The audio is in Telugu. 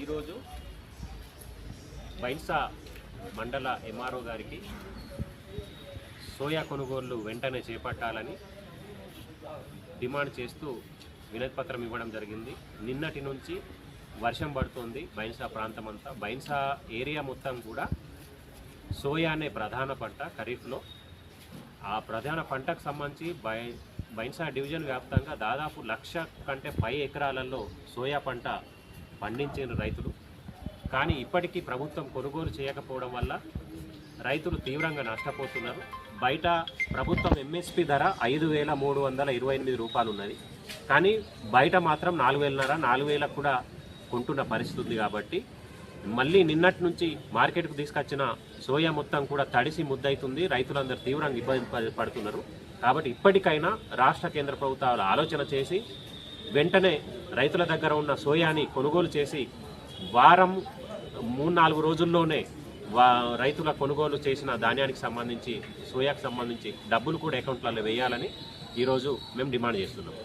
ఈరోజు బైన్సా మండల ఎంఆర్ఓ గారికి సోయా కొనుగోళ్ళు వెంటనే చేపట్టాలని డిమాండ్ చేస్తూ వినతిపత్రం ఇవ్వడం జరిగింది. నిన్నటి నుంచి వర్షం పడుతుంది బైన్సా ప్రాంతం అంతా బైన్సా ఏరియా మొత్తం కూడా సోయా అనే ప్రధాన పంట ఖరీఫ్లో. ఆ ప్రధాన పంటకు సంబంధించి బై బైన్సా డివిజన్ వ్యాప్తంగా దాదాపు లక్ష కంటే పై ఎకరాలలో సోయా పంట పండించిన రైతులు. కానీ ఇప్పటికీ ప్రభుత్వం కొనుగోలు చేయకపోవడం వల్ల రైతులు తీవ్రంగా నష్టపోతున్నారు. బయట ప్రభుత్వం ఎంఎస్పి ధర ఐదు వేల మూడు వందల ఇరవై ఎనిమిది రూపాయలు ఉన్నది. కానీ బయట మాత్రం నాలుగు వేలన్నర నాలుగు వేలకు కూడా కొంటున్న పరిస్థితి ఉంది కాబట్టి మళ్ళీ నిన్నటి నుంచి మార్కెట్కు తీసుకొచ్చిన సోయా మొత్తం కూడా తడిసి ముద్దవుతుంది రైతులందరూ తీవ్రంగా ఇబ్బంది పడుతున్నారు. కాబట్టి ఇప్పటికైనా రాష్ట్ర కేంద్ర ప్రభుత్వాలు ఆలోచన చేసి వెంటనే రైతుల దగ్గర ఉన్న సోయాని కొనుగోలు చేసి వారం మూడు నాలుగు రోజుల్లోనే వా రైతుల కొనుగోలు చేసిన ధాన్యానికి సంబంధించి సోయాకు సంబంధించి డబ్బులు కూడా అకౌంట్లలో వేయాలని ఈరోజు మేము డిమాండ్ చేస్తున్నాం.